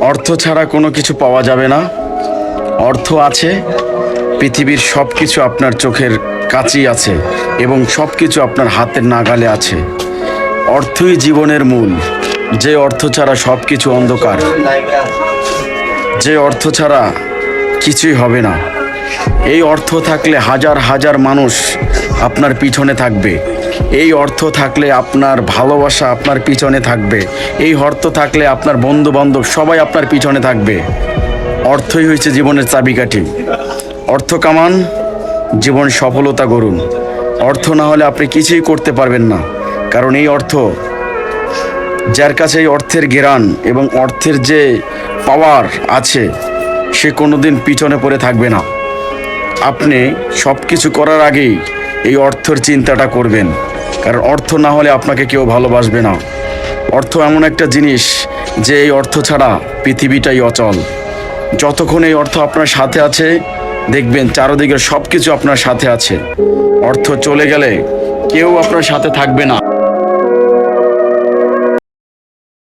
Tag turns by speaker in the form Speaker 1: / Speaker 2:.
Speaker 1: অর্থ ছাড়া কোনো কিছু পাওয়া যাবে না। অর্থ আছে, পৃথিবীর সব কিছু আপনার চোখের কাছেই আছে এবং সব কিছু আপনার হাতের নাগালে আছে। অর্থই জীবনের মূল। যে অর্থ ছাড়া সব কিছু অন্ধকার। যে অর্থ ছাড়া কিছুই হবে না। এই অর্থ থাকলে হাজার হাজার মানুষ আপনার পিছনে থাকবে। এই অর্থ থাকলে আপনার ভালোবাসা আপনার পিছনে থাকবে। এই অর্থ থাকলে আপনার বন্ধু বান্ধব সবাই আপনার পিছনে থাকবে। অর্থই হয়েছে জীবনের চাবিকাঠি। অর্থ কামান, জীবন সফলতা করুন অর্থ না হলে আপনি কিছুই করতে পারবেন না। কারণ এই অর্থ, যার কাছে এই অর্থের জ্ঞান এবং অর্থের যে পাওয়ার আছে, সে কোনোদিন পিছনে পড়ে থাকবে না। আপনি সব কিছু করার আগেই এই অর্থের চিন্তাটা করবেন। কারণ অর্থ না হলে আপনাকে কেউ ভালোবাসবে না। অর্থ এমন একটা জিনিস যে এই অর্থ ছাড়া পৃথিবীটাই অচল। যতক্ষণ এই অর্থ আপনার সাথে আছে, দেখবেন চারদিকে সব কিছু আপনার সাথে আছে। অর্থ চলে গেলে কেউ আপনার সাথে থাকবে না।